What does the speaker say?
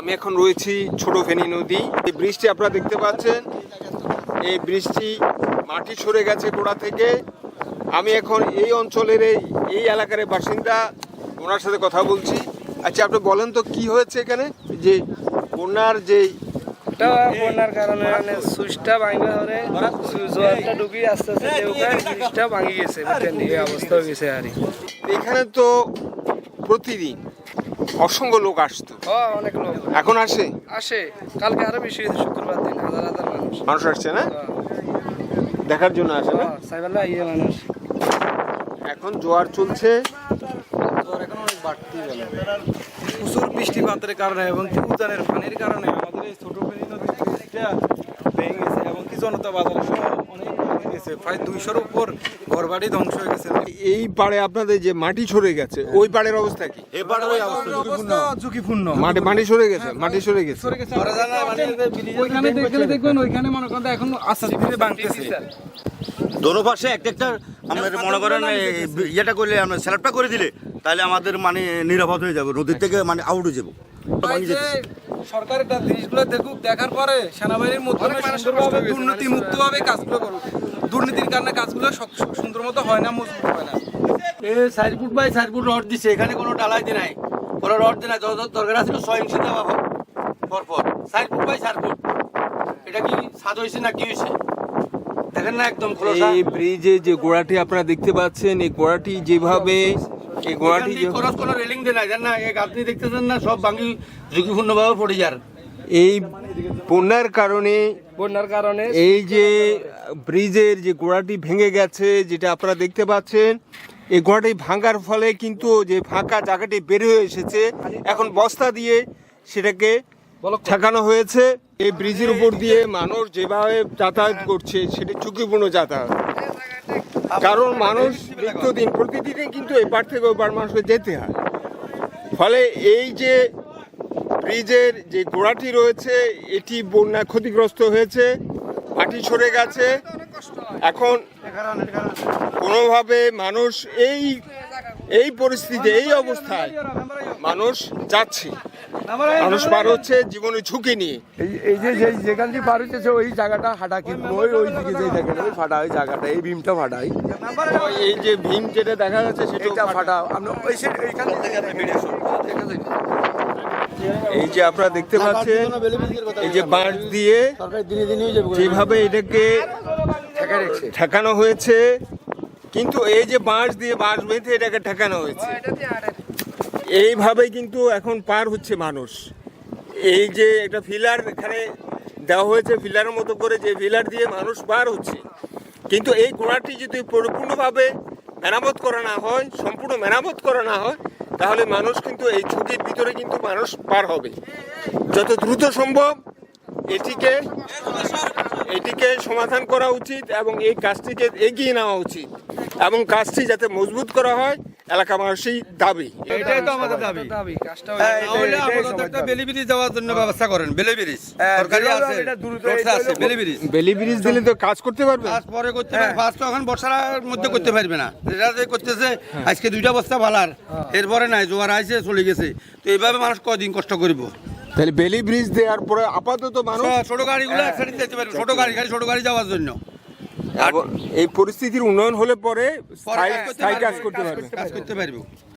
আমি এখন রয়েছি ছোট ফেনী নদী। এই বৃষ্টি আপনারা দেখতে পাচ্ছেন। এই বৃষ্টি মাটি সরে গেছে গোড়া থেকে। আমি এখন এই অঞ্চলের এই এই এলাকার বাসিন্দা। ওনার সাথে কথা বলছি। আচ্ছা আপনি বলেন তো কি হয়েছে এখানে? যে বন্যার যে এটা বন্যার কারণে মানে সুইচটা ভাঙা ধরে। জোয়ারটা ডুবি আস্তে আস্তে ভাঙি গেছে। এই অবস্থা হয়ে গেছে আর এখানে তো প্রতিদিন অসংখ্য লোক আসতো। অনেক লোক। এখন আসে? আসে। কালকে আরও বেশি হয়েছে শুক্রবার দিন হাজার হাজার মানুষ। মানুষ আসছে না? দেখার জন্য আসে না? সাইবাল্লা ইয়ে মানুষ। এখন জোয়ার চলছে। প্রচুর বৃষ্টিপাতের কারণে এবং কি উজানের পানির কারণে আমাদের এই ছোট ফেনী নদীর ব্রিজটা ভেঙে গেছে এবং কি জনতা বাজার সহ অনেক প্রায় দুইশোর উপর ঘরবাড়ি ধ্বংস হয়ে গেছে। এই পাড়ে আপনাদের যে মাটি সরে গেছে ওই পাড়ের অবস্থা কি? অবস্থা। ঝুঁকিপূর্ণ। মাটি মাটি সরে গেছে মাটি সরে গেছে। ওইখানে দেখলে দেখবেন ওইখানে মনে করেন এখন আস্তে ধীরে ভাঙতেছে দোনো পাশে একটা একটা আমাদের মনে করেন ইয়েটা করলে আমরা স্যালাপটা করে দিলে তাহলে আমাদের মানে নিরাপদ হয়ে যাবে নদীর থেকে মানে আউট হয়ে যাব। সরকার এটা জিনিসগুলো দেখুক দেখার পরে সেনাবাহিনীর মধ্যে সুন্দরভাবে দুর্নীতি মুক্তভাবে কাজগুলো করুক। দুর্নীতির কারণে কাজগুলো সুন্দর মতো হয় না মজবুত হয় না। এ চার ফুট বাই চার ফুট রড দিছে এখানে কোনো ডালাই দি নাই। কোনো রড নাই যত দরকার আছে ছয় ইঞ্চি দেওয়া হোক পর পর চার ফুট বাই চার ফুট এটা কি সাদ হয়েছে না কি হয়েছে? দেখেন না একদম এই ব্রিজে যে গোড়াটি আপনারা দেখতে পাচ্ছেন এই গোড়াটি যেভাবে এই গোড়াটি খরচ কোনো রেলিং দিয়ে নাই জান না এক আপনি দেখতেছেন না সব ভাঙি ঝুঁকিপূর্ণভাবে পড়ে যার। এই বন্যার কারণে বন্যার কারণে এই যে ব্রিজের যে গোড়াটি ভেঙে গেছে যেটা আপনারা দেখতে পাচ্ছেন এই গোড়াটি ভাঙার ফলে কিন্তু যে ফাঁকা জায়গাটি বের হয়ে এসেছে এখন বস্তা দিয়ে সেটাকে ঠেকানো হয়েছে। এই ব্রিজের উপর দিয়ে মানুষ যেভাবে যাতায়াত করছে সেটি ঝুঁকিপূর্ণ যাতায়াত। কারণ মানুষ নিত্যদিন প্রতিদিনে কিন্তু এপার থেকে ওপার মানুষকে যেতে হয়। ফলে এই যে ব্রিজের যে গোড়াটি রয়েছে, এটি বন্যা ক্ষতিগ্রস্ত হয়েছে, মাটি সরে গেছে। এখন কোনোভাবে মানুষ এই এই পরিস্থিতি এই অবস্থায় মানুষ যাচ্ছে। মানুষ পার হচ্ছে জীবনের ঝুঁকি নিয়ে। এই যে যেখান দিয়ে পার হইতেছে ওই জায়গাটা হাঁটা কিন্তু ওই ওই দিকে যে দেখেন ওই ফাটা ওই জায়গাটা এই ভীমটা ফাটাই। এই যে ভীম যেটা দেখা যাচ্ছে সেটা ফাটা। আমরা ওই এইখান থেকে এই যে আপনারা দেখতে পাচ্ছেন এই যে বাঁশ দিয়ে যেভাবে এটাকে ঠেকানো হয়েছে কিন্তু এই যে বাঁশ দিয়ে বাঁশ বেঁধে এটাকে ঠেকানো হয়েছে, এইভাবে কিন্তু এখন পার হচ্ছে মানুষ। এই যে একটা ফিলার এখানে দেওয়া হয়েছে ফিলারের মতো করে যে ফিলার দিয়ে মানুষ পার হচ্ছে। কিন্তু এই গোড়াটি যদি পরিপূর্ণভাবে মেরামত করা না হয়, সম্পূর্ণ মেরামত করা না হয়, তাহলে মানুষ কিন্তু এই ঝুঁকির ভিতরে কিন্তু মানুষ পার হবে। যত দ্রুত সম্ভব এটিকে এটিকে সমাধান করা উচিত এবং এই কাজটিকে এগিয়ে নেওয়া উচিত। এবং কাজটি যাতে মজবুত করা হয় এলাকাবাসী দাবি। এটাই তো আমাদের দাবি। দাবি। কাজটা হ্যাঁ, হয়ে- আপাতত সবার একটা বেলি ব্রিজ যাওয়ার জন্য ব্যবস্থা করেন বেলি ব্রিজ হ্যাঁ, সরকারি আছে ব্রিজ, রোডটা এটা আছে বেলি ব্রিজ বেলি ব্রিজ দিলে তো কাজ করতে পারবে। কাজ পরে করতে পারবে ফার্স্ট তো এখন বর্ষার মধ্যে করতে পারবে না। যেটা যে করতেছে আজকে দুইটা বস্তা ভালার এরপরে নাই জোয়ার আইছে চলে গেছে। তো এইভাবে মানুষ কদিন কষ্ট করব? তাহলে বেলি ব্রিজ দেওয়ার পরে আপাতত মানুষ ছোট গাড়িগুলো একসাথে যেতে পারবে ছোট গাড়ি গাড়ি ছোট গাড়ি যাওয়ার জন্য। এই পরিস্থিতির উন্নয়ন হলে পরে স্থায়ী কাজ করতে পারবে, করতে পারবে। কাজ করতে পারবে।